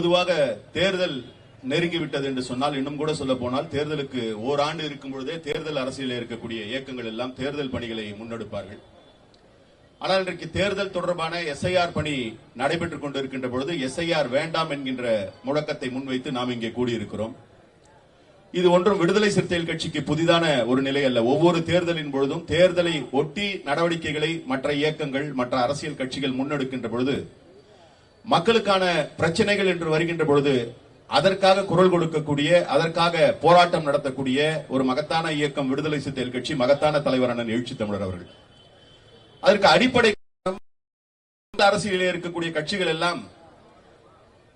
பொதுவாக தேர்தல் நெருங்கிவிட்டது என்று சொன்னால் இன்னும் கூட சொல்ல போனால் தேர்தலுக்கு ஓராண்டு இருக்கும் பொழுதே தேர்தல் அரசியலில் இருக்கக்கூடிய இயக்கங்கள் எல்லாம் தேர்தல் பணிகளை முன்னெடுப்பார்கள். ஆனால் இன்றைக்கு தேர்தல் தொடர்பான எஸ்ஐஆர் பணி நடைபெற்றுக் கொண்டிருக்கின்ற பொழுது எஸ்ஐஆர் வேண்டாம் என்கின்ற முழக்கத்தை முன்வைத்து நாம் இங்கே கூடியிருக்கிறோம். இது ஒன்றும் விடுதலை சிறுத்தைகள் கட்சிக்கு புதிதான ஒரு நிலை அல்ல. ஒவ்வொரு தேர்தலின் பொழுதும் தேர்தலை ஒட்டி நடவடிக்கைகளை மற்ற இயக்கங்கள் மற்ற அரசியல் கட்சிகள் முன்னெடுக்கின்ற பொழுது மக்களுக்கான பிரச்சனைகள் என்று வருகின்ற பொழுது அதற்காக குரல் கொடுக்கக்கூடிய அதற்காக போராட்டம் நடத்தக்கூடிய ஒரு மகத்தான இயக்கம் விடுதலை சிறுத்தைகள் கட்சி மகத்தான தலைவர் அண்ணன் எழுச்சி தமிழர் அவர்கள். அதற்கு அடிப்படை அரசியலில் இருக்கக்கூடிய கட்சிகள் எல்லாம்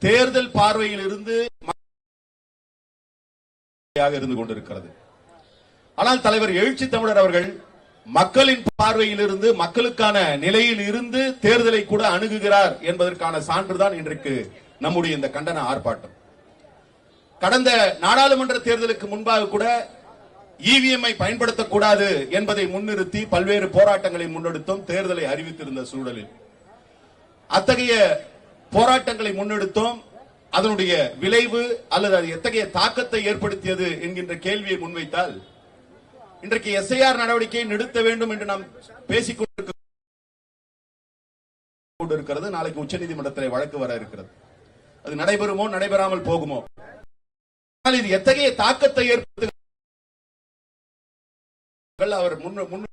தேர்தல் பார்வையில் இருந்து இருந்து கொண்டிருக்கிறது. ஆனால் தலைவர் எழுச்சி தமிழர் அவர்கள் மக்களின் பார்வையில் இருந்து மக்களுக்கான நிலையில் இருந்து தேர்தலை கூட அணுகுகிறார் என்பதற்கான சான்றுதான் இன்றைக்கு நம்முடைய இந்த கண்டன ஆர்ப்பாட்டம். கடந்த நாடாளுமன்ற தேர்தலுக்கு முன்பாக கூட இவிஎம் பயன்படுத்தக்கூடாது என்பதை முன்னிறுத்தி பல்வேறு போராட்டங்களை முன்னெடுத்தோம் தேர்தலை அறிவித்திருந்த சூழலில். அத்தகைய போராட்டங்களை முன்னெடுத்தோம். அதனுடைய விளைவு அல்லது அது எத்தகைய தாக்கத்தை ஏற்படுத்தியது என்கின்ற கேள்வியை முன்வைத்தால் இன்றைக்கு எஸ்ஐஆர் நடவடிக்கையை நிறுத்த வேண்டும் என்று நாம் பேசிக் கொண்டிருக்கிறது. நாளைக்கு உச்சநீதிமன்றத்தில் வழக்கு வர இருக்கிறது. அது நடைபெறுமோ நடைபெறாமல் போகுமோ? ஆனால் இது எத்தகைய தாக்கத்தை ஏற்படுத்து அவர் முன் முன்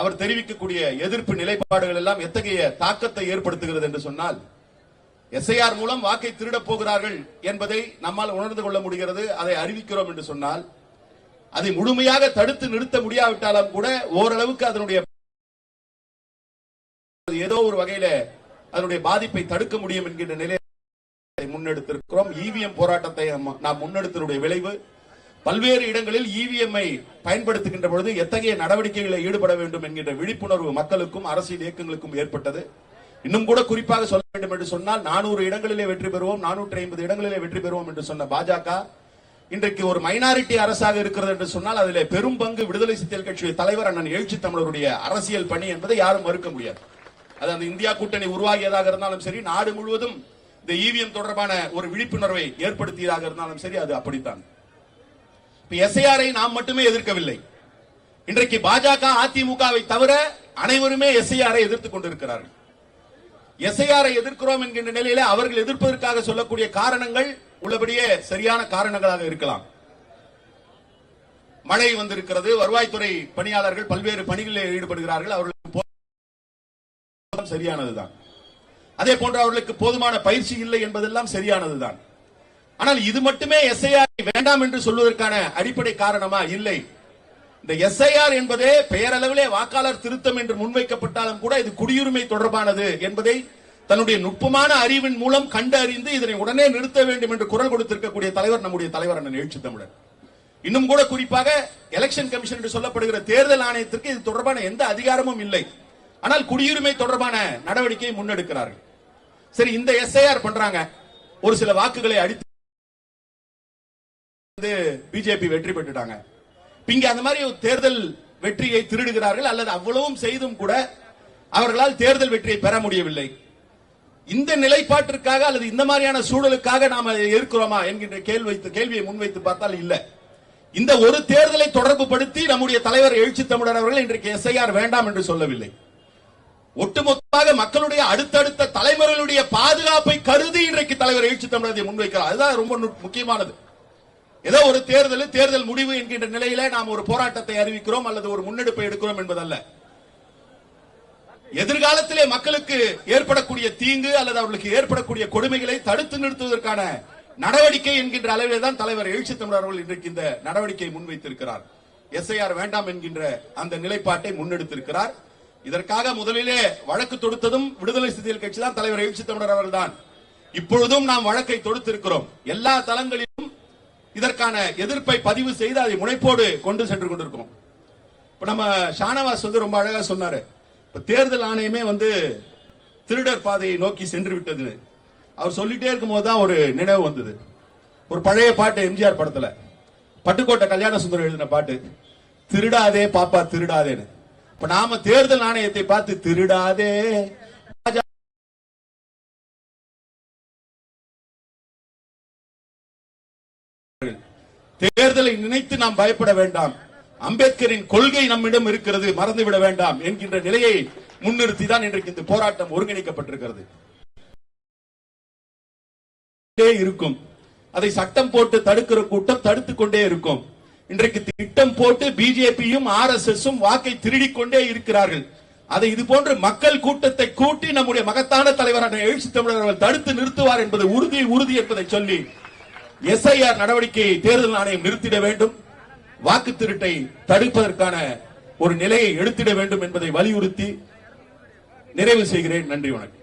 அவர் தெரிவிக்கக்கூடிய எதிர்ப்பு நிலைப்பாடுகள் எல்லாம் எத்தகைய தாக்கத்தை ஏற்படுத்துகிறது என்று சொன்னால் எஸ்ஐஆர் மூலம் வாக்கை திருடப் போகிறார்கள் என்பதை நம்மால் உணர்ந்து கொள்ள முடிகிறது. அதை அறிவிக்கிறோம் என்று சொன்னால் அதை முழுமையாக தடுத்து நிறுத்த முடியாவிட்டாலும் கூட ஓரளவுக்கு அதனுடைய ஏதோ ஒரு வகையில அதனுடைய பாதிப்பை தடுக்க முடியும் என்கின்ற நிலையை முன்னெடுத்திருக்கிறோம். இவிஎம் போராட்டத்தை நாம் முன்னெடுத்தனுடைய விளைவு பல்வேறு இடங்களில் இவிஎம் பயன்படுத்துகின்ற பொழுது எத்தகைய நடவடிக்கைகளில் ஈடுபட வேண்டும் என்கின்ற விழிப்புணர்வு மக்களுக்கும் அரசியல் இயக்கங்களுக்கும் ஏற்பட்டது. இன்னும் கூட குறிப்பாக சொல்ல வேண்டும் என்று சொன்னால் நானூறு இடங்களிலே வெற்றி பெறுவோம் நானூற்றி ஐம்பது இடங்களிலே வெற்றி பெறுவோம் என்று சொன்ன பாஜக இன்றைக்கு ஒரு மைனாரிட்டி அரசாக இருக்கிறது என்று சொன்னால் அதிலே பெரும் பங்கு விடுதலை சிறுத்தைகள் கட்சியுடைய தலைவர் அண்ணன் எழுச்சி தமிழருடைய அரசியல் பணி என்பதை யாரும் மறுக்க முடியாது. அது அந்த இந்தியா கூட்டணி உருவாகியதாக இருந்தாலும் சரி நாடு முழுவதும் இந்த இவிஎம் தொடர்பான ஒரு விழிப்புணர்வை ஏற்படுத்தியதாக இருந்தாலும் சரி அது அப்படித்தான். எஸ்ஐஆரை நாம் மட்டுமே எதிர்க்கவில்லை. இன்றைக்கு பாஜக அதிமுகவை தவிர அனைவருமே எஸ்ஐஆரை எதிர்த்துக் கொண்டிருக்கிறார்கள். எஸ்ஐஆரை எதிர்க்கிறோம் என்கின்ற நிலையில அவர்கள் எதிர்ப்பதற்காக சொல்லக்கூடிய காரணங்கள் உள்ளபடியே சரியான காரணங்களாக இருக்கலாம். மழை வந்திருக்கிறது. வருவாய்த்துறை பணியாளர்கள் பல்வேறு பணிகளில் ஈடுபடுகிறார்கள். அவர்களுக்கு சரியானதுதான். அதே போன்று அவர்களுக்கு போதுமான பயிற்சி இல்லை என்பதெல்லாம் சரியானதுதான். ஆனால் இது மட்டுமே எஸ்ஐஆர் வேண்டாம் என்று சொல்வதற்கான அடிப்படை காரணமா? இல்லை. இந்த எஸ்ஐஆர் என்பதே பெயரளவிலே வாக்காளர் திருத்தம் என்று முன்வைக்கப்பட்டாலும் கூட இது குடியுரிமை தொடர்பானது என்பதை தன்னுடைய நுட்பமான அறிவின் மூலம் கண்டறிந்து இதனை உடனே நிறுத்த வேண்டும் என்று குரல் கொடுத்திருக்கக்கூடிய தலைவர் நம்முடைய தலைவர் அண்ணன் எழுச்சி தமிழர் இன்னும் கூட குறிப்பாக எலெக்ஷன் கமிஷன் என்று சொல்லப்படுகிற தேர்தல் ஆணையத்திற்கு இது தொடர்பான எந்த அதிகாரமும் இல்லை. ஆனால் குடியுரிமை தொடர்பான நடவடிக்கையை முன்னெடுக்கிறார்கள். சரி இந்த எஸ்ஐஆர் பண்றாங்க. ஒரு சில வாக்குகளை அடித்து பிஜேபி வெற்றி பெற்றுட்டாங்க. இங்க அந்த மாதிரி தேர்தல் வெற்றியை திருடுகிறார்கள் அல்லது அவ்வளவும் செய்தும் கூட அவர்களால் தேர்தல் வெற்றியை பெற முடியவில்லை. இந்த நிலைப்பாட்டிற்காக அல்லது இந்த மாதிரியான சூழலுக்காக நாம இருக்கிறோமா என்கின்ற கேள்வி கேள்வியை முன்வைத்து பார்த்தால் இல்ல. இந்த ஒரு தேர்தலை தொடர்பு படுத்தி நம்முடைய தலைவர் எழுச்சி தமிழர் அவர்கள் இன்றைக்கு எஸ்ஐஆர் வேண்டாம் என்று சொல்லவில்லை. ஒட்டுமொத்தமாக மக்களுடைய அடுத்தடுத்த தலைமுறைகளுடைய பாதுகாப்பை கருதி இன்றைக்கு தலைவர் எழுச்சி தமிழரை முன்வைக்கிறார். அதுதான் ரொம்ப முக்கியமானது. ஏதோ ஒரு தேர்தல் தேர்தல் முடிவு என்கின்ற நிலையில நாம் ஒரு போராட்டத்தை அறிவிக்கிறோம் அல்லது ஒரு முன்னெடுப்பை எடுக்கிறோம் என்பதல்ல. எதிர்காலத்திலே மக்களுக்கு ஏற்படக்கூடிய தீங்கு அல்லது அவர்களுக்கு ஏற்படக்கூடிய கொடுமைகளை தடுத்து நிறுத்துவதற்கான நடவடிக்கை என்கின்ற அளவிலே தான் தலைவர் எழுச்சி தமிழர் அவர்கள் இன்றைக்கு இந்த நடவடிக்கையை முன்வைத்திருக்கிறார். எஸ்ஐஆர் வேண்டாம் என்கின்ற அந்த நிலைப்பாட்டை முன்னெடுத்திருக்கிறார். இதற்காக முதலிலே வழக்கு தொடுத்ததும் விடுதலை சிறுத்தைகள் கட்சி தான் தலைவர் எழுச்சி தமிழர் அவர்கள் தான். இப்பொழுதும் நாம் வழக்கை தொடுத்திருக்கிறோம். எல்லா தளங்களிலும் இதற்கான எதிர்ப்பை பதிவு செய்து அதை முனைப்போடு கொண்டு சென்று கொண்டிருக்கிறோம். இப்ப நம்ம ஷானவாஸ் வந்து ரொம்ப அழகா சொன்னாரு. தேர்தல் ஆணையமே வந்து திருடர் பாதையை நோக்கி சென்று விட்டதுன்னு. அவர் சொல்லிட்டே இருக்கும்போது தான் ஒரு நினைவு வந்தது. ஒரு பழைய பாட்டு எம்ஜிஆர் படத்துல. பட்டுக்கோட்டை கல்யாண சுந்தரம் எழுதின பாட்டு. திருடாதே பாப்பா திருடாதேன்னு. இப்ப நாம தேர்தல் ஆணையத்தை பார்த்து திருடாதே. தேர்தலை நினைத்து நாம் பயப்பட வேண்டாம். அம்பேத்கரின் கொள்கை நம்மிடம் இருக்கிறது மறந்துவிட வேண்டாம் என்கின்ற நிலையை முன்னிறுத்தி தான் இன்றைக்கு இந்த போராட்டம் ஒருங்கிணைக்கப்பட்டிருக்கிறது. இருக்கும். அதை சட்டம் போட்டு தடுக்கிற கூட்டம் தடுத்துக் கொண்டே இருக்கும். இன்றைக்கு திட்டம் போட்டு பிஜேபியும் ஆர் எஸ் எஸ் வாக்கை திருடிக் கொண்டே இருக்கிறார்கள். அதை இது போன்ற மக்கள் கூட்டத்தை கூட்டி நம்முடைய மகத்தான தலைவரான எழுச்சி தமிழர்கள் தடுத்து நிறுத்துவார் என்பது உறுதி உறுதி என்பதை சொல்லி எஸ்ஐஆர் நடவடிக்கையை தேர்தல் ஆணையம் நிறுத்திட வேண்டும். வாக்கு திருட்டை தடுப்பதற்கான ஒரு நிலையை எடுத்திட வேண்டும் என்பதை வலியுறுத்தி நிறைவு செய்கிறேன். நன்றி வணக்கம்.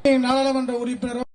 நாடாளுமன்ற உறுப்பினர்